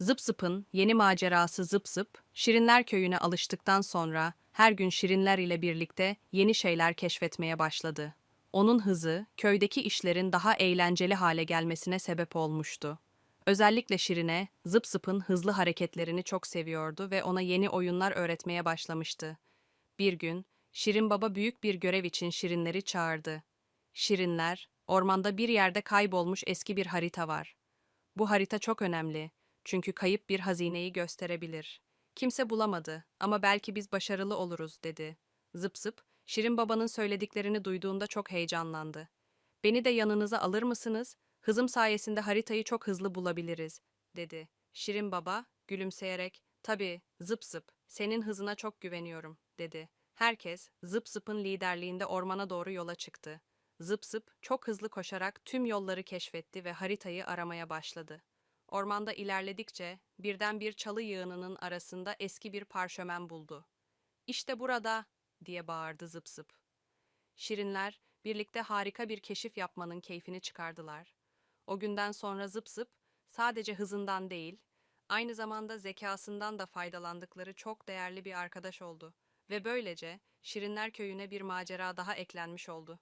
Zıp yeni macerası Zıp Şirinler Köyü'ne alıştıktan sonra her gün Şirinler ile birlikte yeni şeyler keşfetmeye başladı. Onun hızı, köydeki işlerin daha eğlenceli hale gelmesine sebep olmuştu. Özellikle Şirin'e, Zıp hızlı hareketlerini çok seviyordu ve ona yeni oyunlar öğretmeye başlamıştı. Bir gün, Şirin Baba büyük bir görev için Şirinleri çağırdı. Şirinler, ormanda bir yerde kaybolmuş eski bir harita var. Bu harita çok önemli. Çünkü kayıp bir hazineyi gösterebilir. Kimse bulamadı ama belki biz başarılı oluruz dedi. Zıp zıp, Şirin babanın söylediklerini duyduğunda çok heyecanlandı. Beni de yanınıza alır mısınız? Hızım sayesinde haritayı çok hızlı bulabiliriz, dedi. Şirin baba, gülümseyerek, tabii, zıp zıp, senin hızına çok güveniyorum, dedi. Herkes, zıp zıpın liderliğinde ormana doğru yola çıktı. Zıp zıp, çok hızlı koşarak tüm yolları keşfetti ve haritayı aramaya başladı. Ormanda ilerledikçe birden bir çalı yığınının arasında eski bir parşömen buldu. İşte burada diye bağırdı zıp zıp. Şirinler birlikte harika bir keşif yapmanın keyfini çıkardılar. O günden sonra zıp zıp sadece hızından değil, aynı zamanda zekasından da faydalandıkları çok değerli bir arkadaş oldu ve böylece Şirinler köyüne bir macera daha eklenmiş oldu.